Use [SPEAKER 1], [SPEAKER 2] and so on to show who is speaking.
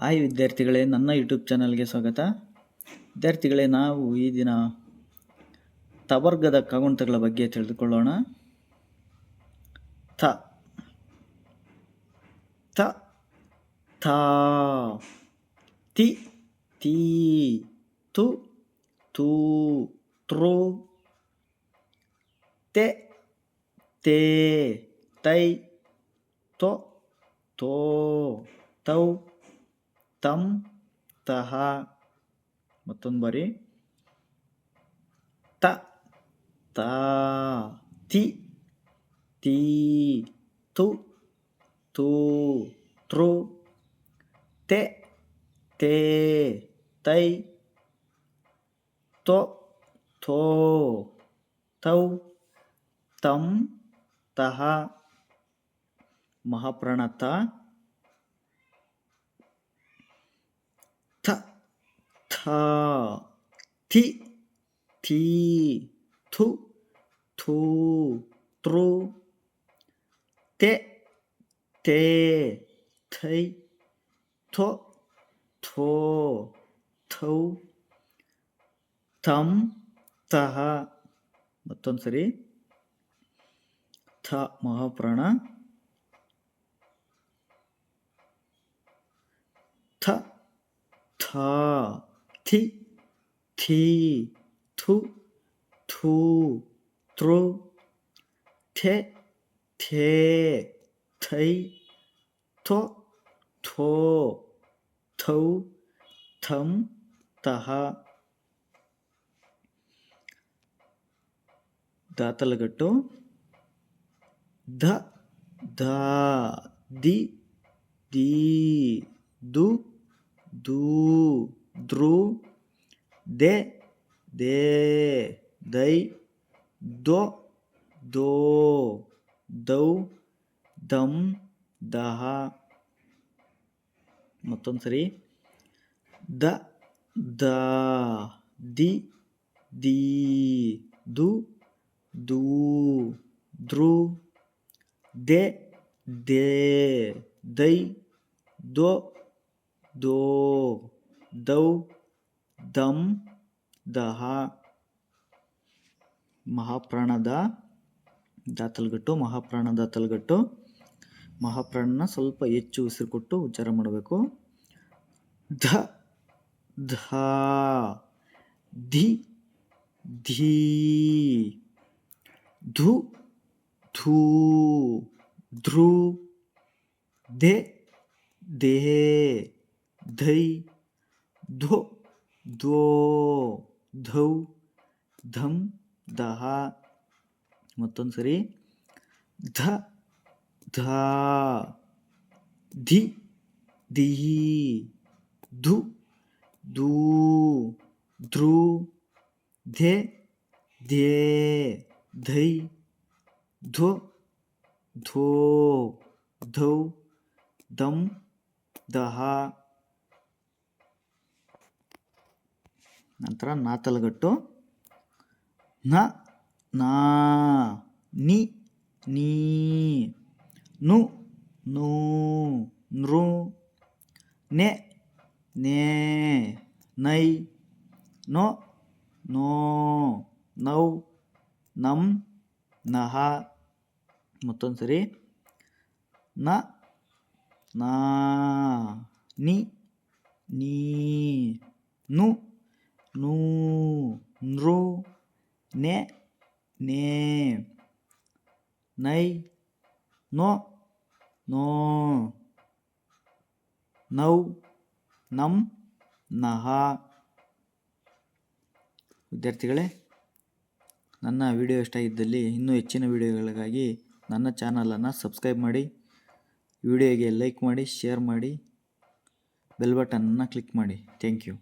[SPEAKER 1] Hi ವಿದ್ಯಾರ್ಥಿಗಳೇ, ನನ್ನ YouTube ಚಾನಲ್ಗೆ ಸ್ವಾಗತ. ವಿದ್ಯಾರ್ಥಿಗಳೇ, ನಾವು ಈ ದಿನ ತವರ್ಗದ ಕಾಗುಣಿತಗಳ ಬಗ್ಗೆ ತಿಳಿದುಕೊಳ್ಳೋಣ. ಥ ಥ ಥಾ ತಿ, ತೀ, ತು, ತೂ ತೃ ತೆ, ತೇ, ತೈ ತೊ ತೋ, ತೌ ತಂ ತಹ ಮತ್ತೊಂದು ಬಾರಿ ತ ತಾ ತಿ ತೀ ತು ತೂ ತೃ ತೆ ತೇ ತೈ ತೊ ಥೋ ತೌ ತಂ ತಹ ಮಹಾಪ್ರಾಣತ ಥಾ ಥಿ ಥೀ ಥು ತೃ ತೆ, ತೇ, ಥೈ, ಥೊ, ಥೋ, ಥೌ ತಹ ಮತ್ತೊಂದು ಸರಿ, ಥ, ಮಹಾಪ್ರಾಣ, ಥ, ಥಾ థి థీ థు థూ త్రు థె థే థై థో థో థౌ థం తహ దాతల గట్టు ధ ధ ది ది దు దూ द्रु दे दे दई दो दो దౌ దం దహ మొత్తం సరి ద ద ది ది దు దు ద్రు దే దే దై దో దో ದೌ ದಂ ದಹ, ಮಹಾಪ್ರಾಣದ ದಾತಲ್ಗಟ್ಟು ಮಹಾಪ್ರಾಣದ ದಾತಲ್ಗಟ್ಟು, ಮಹಾಪ್ರಾಣನ ಸ್ವಲ್ಪ ಹೆಚ್ಚು ಉಸಿರು ಕೊಟ್ಟು ಉಚ್ಚಾರ ಮಾಡಬೇಕು. ಧ ಧ, ಧಿ, ಧೀ, ಧು, ಧೂ ಧ್ರು ದೆ ದೇ ಧೈ ಧೊ ಧೋ ಧೌ ಧಂ ದಹ ಮತ್ತೊಂದು ಸರಿ ಧ ಧ ಧಿ ದಿ ಧು ದೂ ಧ್ರು ಧೆ ದೇ ಧೈ ಧ್ವ ಧೋ ಧೌ ದಂ ದಹ ನಂತರ ನಾತಲಗಟ್ಟು ನ, ನಾ, ನಿ, ನೀ, ನು, ನೂ, ನೃ, ನೆ, ನೇ, ನೈ, ನೋ ನೋ, ನೌ, ನಂ, ನಹ. ಮತ್ತೊಂದು ಸರಿ ನ, ನಾ, ನಿ, ನೀ, ನು ನೂ ನೃ ನೆ ನೇ ನೈ ನೋ ನೋ ನೌ ನಂ ನಹ ವಿದ್ಯಾರ್ಥಿಗಳೇ, ನನ್ನ ವಿಡಿಯೋ ಇಷ್ಟ ಇದ್ದಲ್ಲಿ ಇನ್ನೂ ಹೆಚ್ಚಿನ ವಿಡಿಯೋಗಳಿಗಾಗಿ ನನ್ನ ಚಾನಲನ್ನು ಸಬ್ಸ್ಕ್ರೈಬ್ ಮಾಡಿ, ವಿಡಿಯೋಗೆ ಲೈಕ್ ಮಾಡಿ, ಶೇರ್ ಮಾಡಿ, ಬೆಲ್ ಬಟನನ್ನು ಕ್ಲಿಕ್ ಮಾಡಿ. Thank you.